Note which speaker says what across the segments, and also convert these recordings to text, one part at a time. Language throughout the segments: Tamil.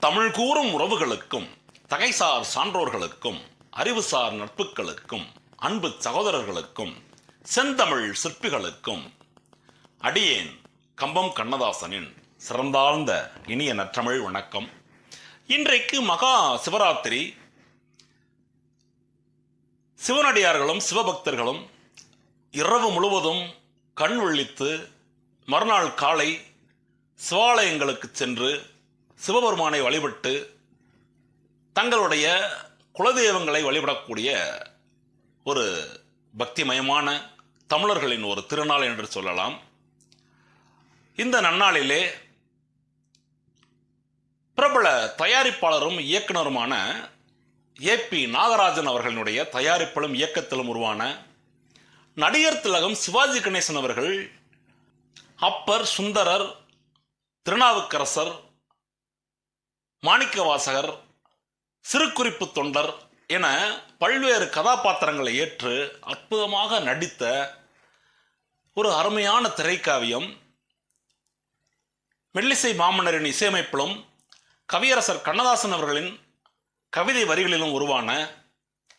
Speaker 1: தமிழ் கூறும் உறவுகளுக்கும் தகைசார் சான்றோர்களுக்கும் அறிவுசார் நட்புகளுக்கும் அன்பு சகோதரர்களுக்கும் செந்தமிழ் சிற்பிகளுக்கும் அடியேன் கம்பம் கண்ணதாசனின் சிறந்தாழ்ந்த இனிய நற்றமிழ் வணக்கம். இன்றைக்கு மகா சிவராத்திரி. சிவனடியார்களும் சிவபக்தர்களும் இரவு முழுவதும் கண் விழித்து மறுநாள் காலை சிவாலயங்களுக்கு சென்று சிவபெருமானை வழிபட்டு தங்களுடைய குலதெய்வங்களை வழிபடக்கூடிய ஒரு பக்திமயமான தமிழர்களின் ஒரு திருநாள் என்று சொல்லலாம். இந்த நன்னாளிலே பிரபல தயாரிப்பாளரும் இயக்குனருமான ஏபி நாகராஜன் அவர்களினுடைய தயாரிப்பிலும் இயக்கத்திலும் உருவான நடிகர் திலகம் சிவாஜி கணேசன் அவர்கள் அப்பர் சுந்தரர் திருநாவுக்கரசர் மாணிக்கவாசகர் சிறுகுறிப்பு தொண்டர் என பல்வேறு கதாபாத்திரங்களை ஏற்று அற்புதமாக நடித்த ஒரு அருமையான திரைக்காவியம் மெல்லிசை மாமன்னரின் இசையமைப்பிலும் கவியரசர் கண்ணதாசன் அவர்களின் கவிதை வரிகளிலும் உருவான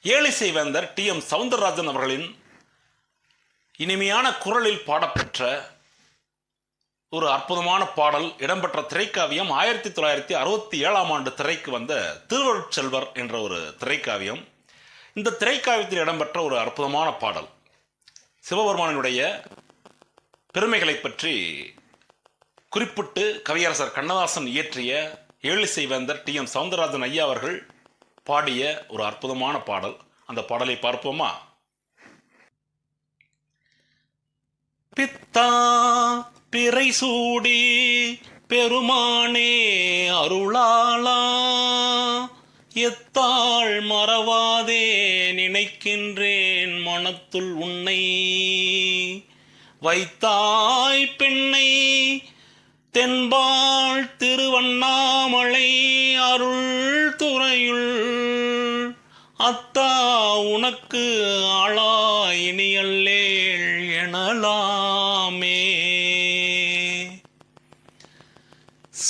Speaker 1: ஏழிசை வேந்தர் டி எம் சவுந்தரராஜன் அவர்களின் இனிமையான குரலில் பாடப்பெற்ற ஒரு அற்புதமான பாடல் இடம்பெற்ற திரைக்காவியம் ஆயிரத்தி தொள்ளாயிரத்தி அறுபத்தி ஏழாம் ஆண்டு திரைக்கு வந்த திருவருட்செல்வர் என்ற ஒரு திரைக்காவியம். இந்த திரைக்காவியத்தில் இடம்பெற்ற ஒரு அற்புதமான பாடல். சிவபெருமானினுடைய பெருமைகளை பற்றி குறிப்பிட்டு கவியரசர் கண்ணதாசன் இயற்றிய ஏழிசை வேந்தர் டி. எம். சவுந்தரராஜன் ஐயா அவர்கள் பாடிய ஒரு அற்புதமான பாடல். அந்த பாடலை பார்ப்போமா? பித்தா பிறை சூடி பெருமானே அருளாளா. எத்தாள் மறவாதே நினைக்கின்றேன் மனத்துள் உன்னை. வைத்தாய் பெண்ணை தென்பாள் திருவண்ணாமலை அருள் துறையுள். அத்தா உனக்கு ஆளா இனியல்லேள் எனலாமே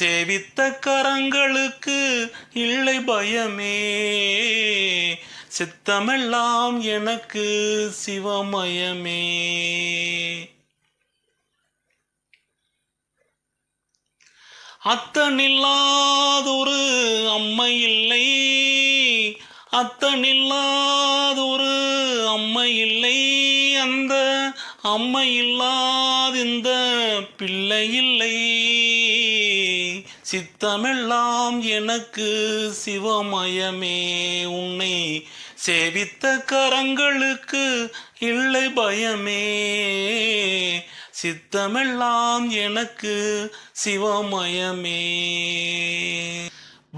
Speaker 1: சேவித்த கரங்களுக்கு இல்லை பயமே. சித்தமெல்லாம் எனக்கு சிவமயமே. அத்தனில்லாதொரு அம்மை இல்லை. அத்தனில்லாதொரு அம்மை இல்லை. அந்த அம்மை இல்லாதிந்த பிள்ளை இல்லை. சித்தமெல்லாம் எனக்கு சிவமயமே. உன்னை சேவித்த கரங்களுக்கு இல்லை பயமே. சித்தமெல்லாம் எனக்கு சிவமயமே.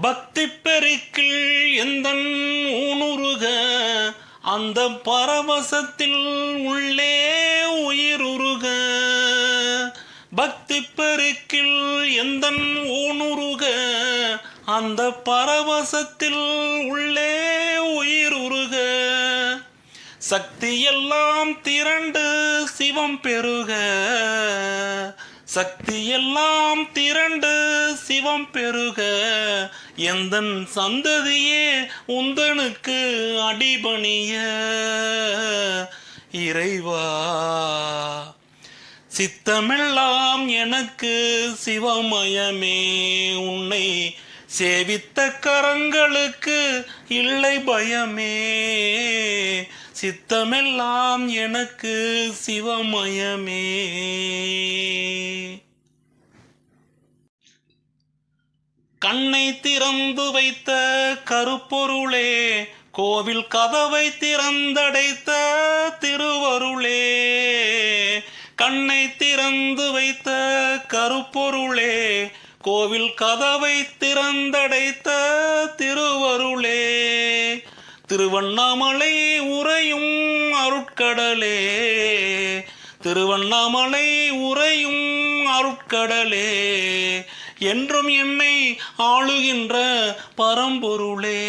Speaker 1: பக்தி பெருக்கில் எந்த ஊனுருக அந்த பரவசத்தில் உள்ளே உயிருருக. பக்தி பெருக்கில் எந்த ஊனுருக அந்த பரவசத்தில் உள்ளே உயிருருக. சக்தி எல்லாம் திரண்டு சிவம் பெருக சக்தி எல்லாம் திரண்டு சிவம் பெருக. எந்தன் சந்ததியே உந்தனுக்கு அடிபணிய இறைவா. சித்தமெல்லாம் எனக்கு சிவமயமே. உன்னை சேவித்த கரங்களுக்கு இல்லை பயமே. சித்தமெல்லாம் எனக்கு சிவமயமே. கண்ணை திறந்து வைத்த கருப்பொருளே கோவில் கதவை திறந்தடைத்த திருவருளே. கோவில் கதவை திறந்தடைத்த திருவருளே. திருவண்ணாமலை உறையும் அருட்கடலே. திருவண்ணாமலை உறையும் அருட்கடலே. என்றும் என்னை ஆளுகின்ற பரம்பொருளே.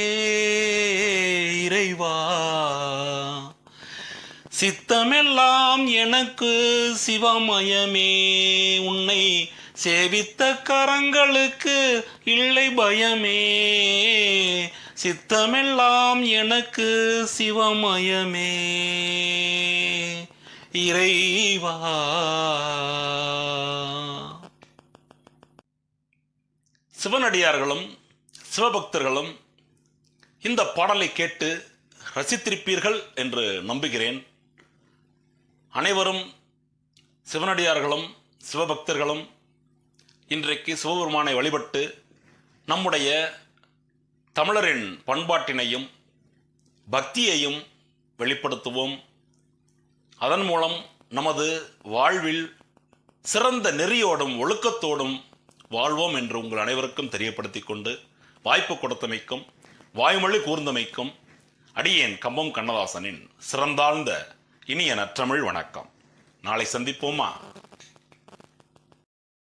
Speaker 1: இறைவா சித்தமெல்லாம் எனக்கு சிவமயமே. உன்னை சேவித்த கரங்களுக்கு இல்லை பயமே. சித்தமெல்லாம் எனக்கு சிவமயமே. இறைவா. சிவனடியார்களும் சிவபக்தர்களும் இந்த பாடலை கேட்டு ரசித்திருப்பீர்கள் என்று நம்புகிறேன். அனைவரும் சிவனடியார்களும் சிவபக்தர்களும் இன்றைக்கு சிவபெருமானை வழிபட்டு நம்முடைய தமிழரின் பண்பாட்டினையும் பக்தியையும் வெளிப்படுத்துவோம். அதன் மூலம் நமது வாழ்வில் சிறந்த நெறியோடும் ஒழுக்கத்தோடும் வாழ்வோம் என்று உங்கள் அனைவருக்கும் தெரியப்படுத்திக் கொண்டு வாய்ப்பு கொடுத்தமைக்கும் வாய்மொழி கூர்ந்தமைக்கும் அடியேன் கம்பம் கண்ணதாசனின் சிறந்தாழ்ந்த இனிய நற்றமிழ் வணக்கம். நாளை சந்திப்போமா?